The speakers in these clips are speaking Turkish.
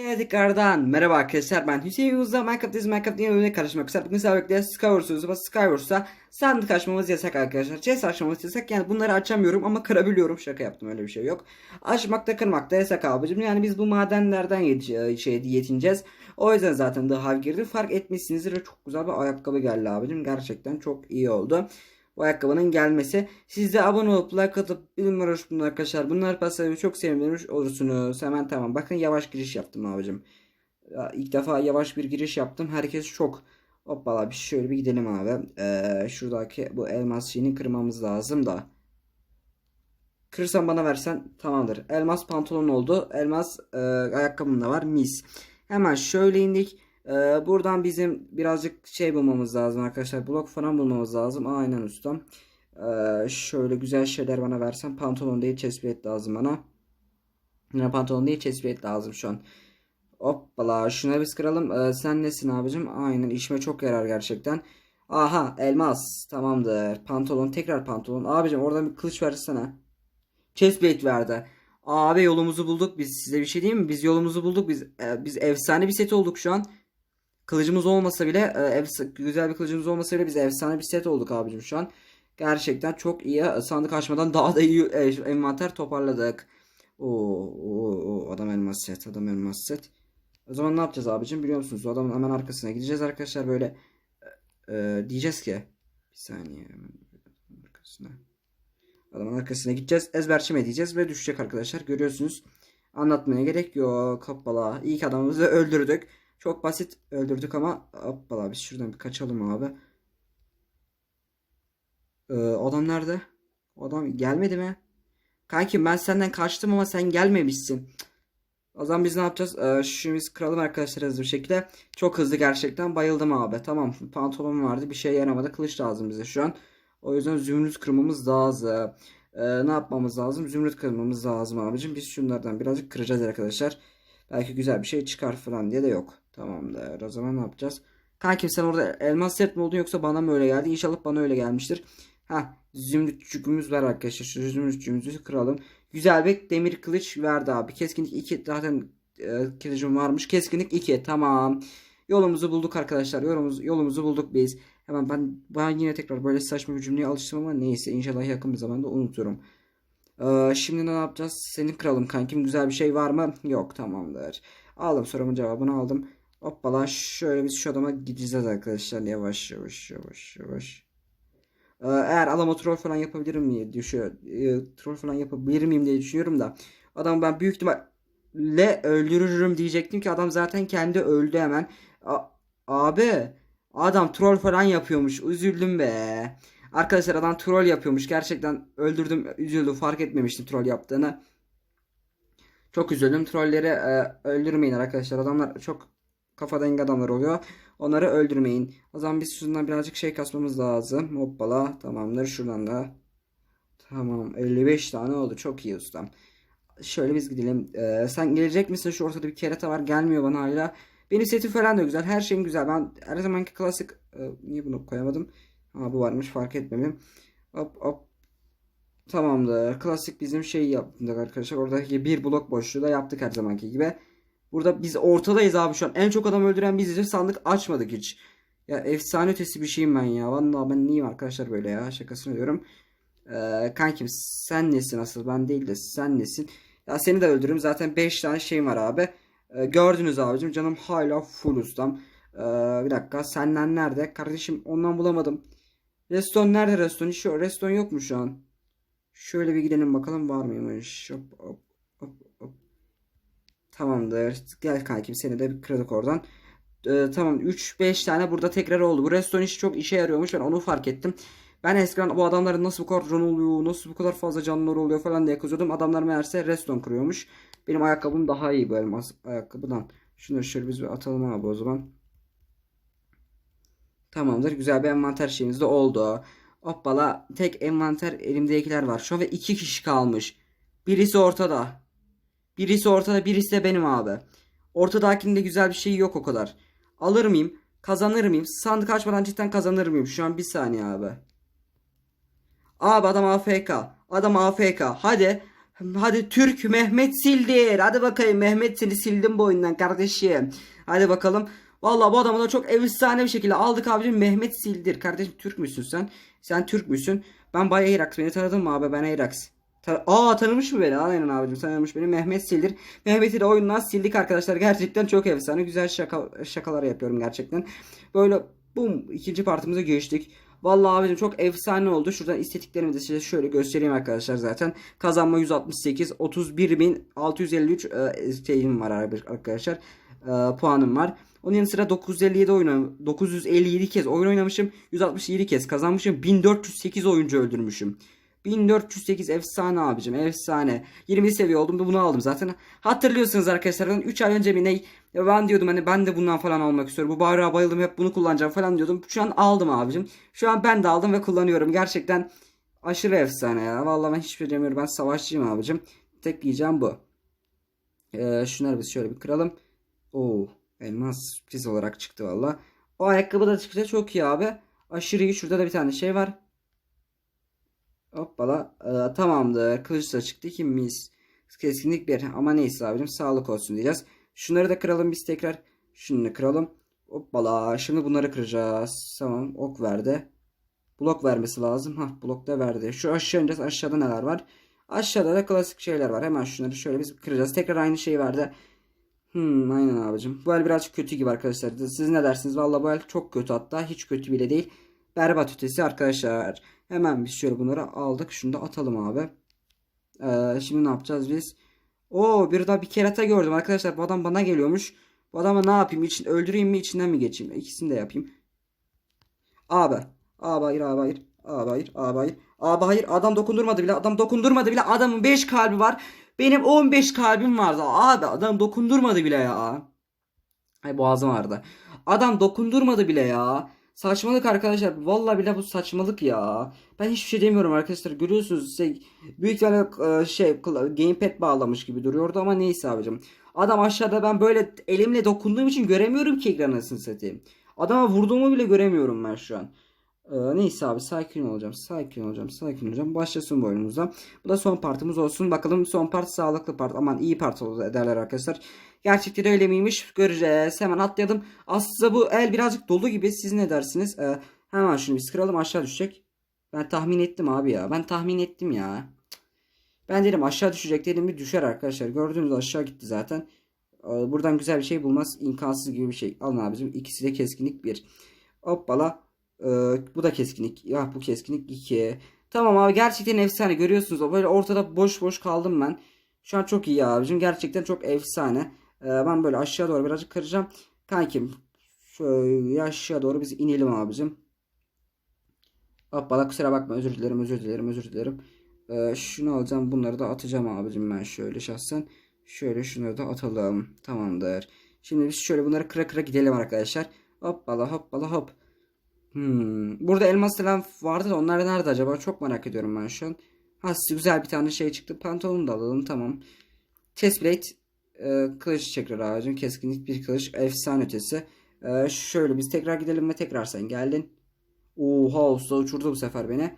Tekrardan merhaba arkadaşlar ben Hüseyin Yunus'la Minecraft'tayız Minecraft yeni bölümüne karışmak istedim. Bugün sizlerle birlikte Skywars'uz ama Skywars'ta sandık açmamız yasak arkadaşlar. Chest açmamız yasak yani bunları açamıyorum ama kırabiliyorum. Şaka yaptım öyle bir şey yok. Açmakta kırmakta yasak abicim. Yani biz bu madenlerden yet- şey, yetineceğiz. O yüzden zaten The Hive girdi. Fark etmişsinizdir ve çok güzel bir ayakkabı geldi abicim. Gerçekten çok iyi oldu. Bu ayakkabının gelmesi. Siz de abone olup like atıp bildirim uğraşmayın arkadaşlar. Bunlar paslarını çok sevinmiş olursunuz. Hemen tamam. Bakın yavaş giriş yaptım abicim. İlk defa yavaş bir giriş yaptım. Herkes çok. Hoppala bir şöyle bir gidelim abi. Ee, şuradaki bu elmas şeyini kırmamız lazım da. Kırsan bana versen tamamdır. Elmas pantolon oldu. Elmas e, ayakkabım da var. Mis. Hemen şöyle indik. Ee, buradan bizim birazcık şey bulmamız lazım arkadaşlar. Blok falan bulmamız lazım. Aynen ustam. Ee, şöyle güzel şeyler bana versen. Pantolon değil chestplate lazım bana. Yine pantolon değil chestplate lazım şu an. Hoppala şuna biz kıralım. Ee, sen nesin abicim? Aynen işime çok yarar gerçekten. Aha elmas. Tamamdır. Pantolon tekrar pantolon. Abicim oradan bir kılıç versene. Chestplate verdi. Abi yolumuzu bulduk biz. Size bir şey diyeyim mi? Biz yolumuzu bulduk. Biz e, biz efsane bir set olduk şu an. Kılıcımız olmasa bile e, güzel bir kılıcımız olmasa bile biz efsane bir set olduk abicim şu an. Gerçekten çok iyi. E, Sandık açmadan daha da iyi e, envanter toparladık. Oo, oo, adam elmas set, adam elmas set. O zaman ne yapacağız abicim biliyor musunuz? O adamın hemen arkasına gideceğiz arkadaşlar böyle e, e, diyeceğiz ki bir saniye arkasına. Adamın arkasına gideceğiz. Ezberçime diyeceğiz ve düşecek arkadaşlar. Görüyorsunuz. Anlatmaya gerek yok. Hoppala. İlk adamımızı öldürdük. Çok basit öldürdük ama hoppala biz şuradan bir kaçalım abi. Ee, adam nerede? Adam gelmedi mi? Kanki ben senden kaçtım ama sen gelmemişsin. O zaman biz ne yapacağız? Ee, şunu biz kıralım arkadaşlar hızlı bir şekilde. Çok hızlı gerçekten. Bayıldım abi. Tamam. Pantolon vardı. Bir şey yaramadı. Kılıç lazım bize şu an. O yüzden zümrüt kırmamız lazım. Ee, ne yapmamız lazım? Zümrüt kırmamız lazım abicim. Biz şunlardan birazcık kıracağız arkadaşlar. Belki güzel bir şey çıkar falan diye de yok. Tamamdır. O zaman ne yapacağız? Kankim sen orada elmas set mi oldun yoksa bana mı öyle geldi? İnşallah bana öyle gelmiştir. Ha, zümrütçükümüz var arkadaşlar. Şu zümrütçüğümüzü kıralım. Güzel bir demir kılıç verdi abi. Keskinlik 2 zaten e, kılıcım varmış. Keskinlik 2 tamam. Yolumuzu bulduk arkadaşlar. Yolumuzu, yolumuzu bulduk biz. Hemen ben ben yine tekrar böyle saçma bir cümleye alıştım ama neyse inşallah yakın bir zamanda unuturum. Ee, şimdi ne yapacağız? Senin kralım kankim güzel bir şey var mı? Yok tamamdır. Aldım sorumun cevabını aldım. Hoppala şöyle biz şu adama gideceğiz arkadaşlar. Yavaş yavaş yavaş yavaş. Ee, eğer alama troll falan yapabilirim diye düşüyor. Ee, troll falan yapabilir miyim diye düşünüyorum da. Adam ben büyük ihtimalle öldürürüm diyecektim ki adam zaten kendi öldü hemen. A- abi adam troll falan yapıyormuş. Üzüldüm be. Arkadaşlar adam troll yapıyormuş. Gerçekten öldürdüm, üzüldüm. Fark etmemiştim troll yaptığını. Çok üzüldüm. Trolleri e, öldürmeyin arkadaşlar. Adamlar çok kafa dengi adamlar oluyor. Onları öldürmeyin. O zaman biz şundan birazcık şey kasmamız lazım. Hoppala. Tamamdır. Şuradan da. Tamam. 55 tane oldu. Çok iyi ustam. Şöyle biz gidelim. Ee, sen gelecek misin? Şu ortada bir kerata var. Gelmiyor bana hala. Benim setim falan da güzel. Her şeyim güzel. Ben her zamanki klasik... e, niye bunu koyamadım? Ha bu varmış. Fark etmedim. Hop hop. Tamamdır. Klasik bizim şeyi yaptık arkadaşlar. Oradaki bir blok boşluğu da yaptık her zamanki gibi. Burada biz ortadayız abi şu an. En çok adam öldüren biziz. Sandık açmadık hiç. Ya efsane ötesi bir şeyim ben ya. Vallahi ben neyim arkadaşlar böyle ya. Şakasını diyorum. Ee, kankim sen nesin asıl ben değil de sen nesin? Ya seni de öldürürüm. Zaten 5 tane şeyim var abi. Ee, gördünüz abicim. Canım hala full ustam. Ee, bir dakika. Senden nerede? Kardeşim ondan bulamadım. Reston nerede Reston? Yok. Reston yok mu şu an? Şöyle bir gidelim bakalım var mıymış. Hop hop. Tamamdır. Gel kankim seni de kırdık oradan. Ee, tamam 3-5 tane burada tekrar oldu. Bu Reston işi çok işe yarıyormuş. Ben onu fark ettim. Ben eskiden bu adamların nasıl bu kadar can oluyor, nasıl bu kadar fazla canlıları oluyor falan diye kızıyordum. Adamlar meğerse Reston kırıyormuş. Benim ayakkabım daha iyi bu elmas ayakkabıdan. Şunu şöyle biz bir atalım abi o zaman. Tamamdır. Güzel bir envanter şeyimiz de oldu. Hoppala. Tek envanter elimdekiler var. Şu an ve iki kişi kalmış. Birisi ortada. Birisi ortada. Birisi de benim abi. Ortadakinde güzel bir şey yok o kadar. Alır mıyım? Kazanır mıyım? Sandık açmadan cidden kazanır mıyım? Şu an bir saniye abi. Abi adam AFK. Adam AFK. Hadi. Hadi Türk Mehmet Sildir. Hadi bakayım Mehmet seni sildim bu oyundan kardeşim. Hadi bakalım. Vallahi bu adamı da çok efsane bir şekilde aldık abicim. Mehmet Sildir. Kardeşim Türk müsün sen? Sen Türk müsün? Ben Bay Ayrax. Beni tanıdın mı abi? Ben Ayrax. Ta- Aa tanımış mı beni? Aynen abicim tanımış beni. Mehmet Sildir. Mehmet'i de oyundan sildik arkadaşlar. Gerçekten çok efsane. Güzel şaka, şakalar yapıyorum gerçekten. Böyle bum ikinci partimize geçtik. Vallahi abicim çok efsane oldu. Şuradan istatistiklerimi de size şöyle göstereyim arkadaşlar zaten. Kazanma 168, 31.653 e, şeyim var arkadaşlar. E, puanım var. Onun yanı sıra 957 oyun 957 kez oyun oynamışım. 167 kez kazanmışım. 1408 oyuncu öldürmüşüm. 1408 efsane abicim efsane. 20 seviye oldum bunu aldım zaten. Hatırlıyorsunuz arkadaşlar 3 ay önce mi ne ben diyordum hani ben de bundan falan almak istiyorum. Bu bayrağa bayıldım hep bunu kullanacağım falan diyordum. Şu an aldım abicim. Şu an ben de aldım ve kullanıyorum. Gerçekten aşırı efsane ya. Vallahi ben hiçbir şey demiyorum. Ben savaşçıyım abicim. Tek diyeceğim bu. Ee, şunları biz şöyle bir kıralım. Oo, elmas sürpriz olarak çıktı valla. O ayakkabı da çıktı çok iyi abi. Aşırı iyi. Şurada da bir tane şey var. Hoppala. Ee, tamamdır. Kılıç da çıktı. Kim mis? Keskinlik bir. Ama neyse abicim. Sağlık olsun diyeceğiz. Şunları da kıralım biz tekrar. Şunu kıralım. Hoppala. Şimdi bunları kıracağız. Tamam. Ok verdi. Blok vermesi lazım. Hah blok da verdi. Şu aşağı ineceğiz. Aşağıda neler var? Aşağıda da klasik şeyler var. Hemen şunları şöyle biz kıracağız. Tekrar aynı şeyi verdi. Hmm, aynen abicim. Bu el birazcık kötü gibi arkadaşlar. Siz ne dersiniz? Vallahi bu el çok kötü hatta. Hiç kötü bile değil. Berbat ötesi arkadaşlar. Hemen biz şöyle bunları aldık. Şunu da atalım abi. Ee, şimdi ne yapacağız biz? Oo bir daha bir kerata gördüm arkadaşlar. Bu adam bana geliyormuş. Bu adama ne yapayım? İçin, öldüreyim mi içinden mi geçeyim? İkisini de yapayım. Abi. Abi hayır abi hayır. Abi hayır abi hayır. Abi hayır adam dokundurmadı bile. Adam dokundurmadı bile. Adamın 5 kalbi var. Benim 15 kalbim vardı. Abi adam dokundurmadı bile ya. Ay boğazım vardı. Adam dokundurmadı bile ya. Saçmalık arkadaşlar. Vallahi bile bu saçmalık ya. Ben hiçbir şey demiyorum arkadaşlar. Görüyorsunuz şey, büyük ihtimalle e, şey gamepad bağlamış gibi duruyordu ama neyse abicim. Adam aşağıda ben böyle elimle dokunduğum için göremiyorum ki ekranısını satayım. Adama vurduğumu bile göremiyorum ben şu an. Ee, neyse abi sakin olacağım. Sakin olacağım. Sakin olacağım. Başlasın bu oyunumuzda. Bu da son partımız olsun. Bakalım son part sağlıklı part. Aman iyi part oldu derler arkadaşlar. Gerçekten öyle miymiş? Göreceğiz. Hemen atlayalım. Aslında bu el birazcık dolu gibi. Siz ne dersiniz? Ee, hemen şunu biz kıralım. Aşağı düşecek. Ben tahmin ettim abi ya. Ben tahmin ettim ya. Ben dedim aşağı düşecek dedim bir düşer arkadaşlar. Gördüğünüz aşağı gitti zaten. Ee, Buradan güzel bir şey bulmaz. imkansız gibi bir şey. Alın abicim. İkisi de keskinlik bir. Hoppala. Ee, bu da keskinlik. Ya bu keskinlik 2. Tamam abi gerçekten efsane. Görüyorsunuz böyle ortada boş boş kaldım ben. Şu an çok iyi abicim. Gerçekten çok efsane. Ee, ben böyle aşağı doğru birazcık kıracağım. Kankim şöyle aşağı doğru biz inelim abicim. Hoppala kusura bakma özür dilerim özür dilerim özür dilerim. Ee, şunu alacağım bunları da atacağım abicim ben şöyle şahsen. Şöyle şunları da atalım. Tamamdır. Şimdi biz şöyle bunları kıra kıra gidelim arkadaşlar. Hoppala hoppala hop. Hmm. Burada elmas falan vardı da onlar nerede acaba? Çok merak ediyorum ben şu an. Ha güzel bir tane şey çıktı. Pantolonu da alalım tamam. Chestplate. E, kılıç çekiyor ağacın. Keskinlik bir kılıç. Efsane ötesi. E, şöyle biz tekrar gidelim ve tekrar sen geldin. Oha usta uçurdu bu sefer beni.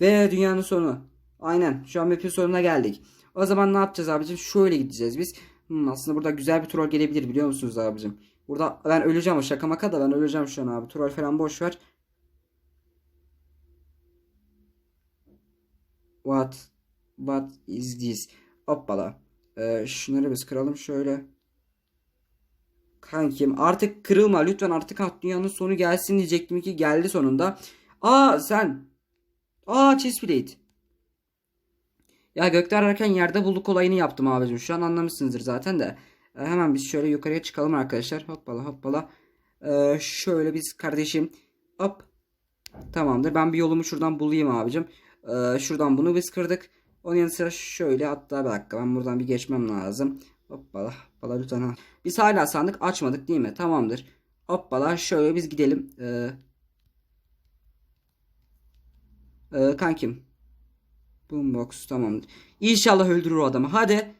Ve dünyanın sonu. Aynen. Şu an map'in sonuna geldik. O zaman ne yapacağız abicim? Şöyle gideceğiz biz. Hmm, aslında burada güzel bir troll gelebilir biliyor musunuz abicim? Burada ben öleceğim o şaka maka da ben öleceğim şu an abi. Troll falan boş ver. What? What is this? Hoppala. Ee, şunları biz kıralım şöyle. Kankim artık kırılma lütfen artık hat dünyanın sonu gelsin diyecektim ki geldi sonunda. Aa sen. Aa chestplate. Ya gökte ararken yerde bulduk olayını yaptım abicim. Şu an anlamışsınızdır zaten de. Ee, hemen biz şöyle yukarıya çıkalım arkadaşlar. Hoppala hoppala. Ee, şöyle biz kardeşim. Hop. Tamamdır. Ben bir yolumu şuradan bulayım abicim. Ee, şuradan bunu biz kırdık. Onun yanı sıra şöyle hatta bir dakika ben buradan bir geçmem lazım. Hoppala hoppala lütfen. Biz hala sandık açmadık değil mi? Tamamdır. Hoppala şöyle biz gidelim. Ee, ee, kankim. Boombox tamamdır. İnşallah öldürür o adamı. Hadi.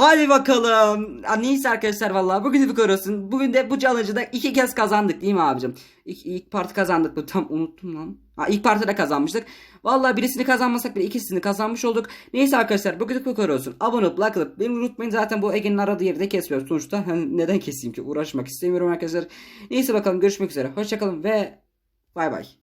Hadi bakalım. Ha, neyse arkadaşlar vallahi bugün bu kadar olsun. Bugün de bu challenge'da iki kez kazandık değil mi abicim? İlk, ilk part kazandık mı? Tam unuttum lan. Ha, ilk partı da kazanmıştık. Vallahi birisini kazanmasak bile ikisini kazanmış olduk. Neyse arkadaşlar bugün bu kadar. Abone olup like atıp beni unutmayın. Zaten bu Ege'nin aradığı yeri de kesmiyor. Sonuçta hani neden keseyim ki? Uğraşmak istemiyorum arkadaşlar. Neyse bakalım görüşmek üzere. Hoşçakalın ve bay bay.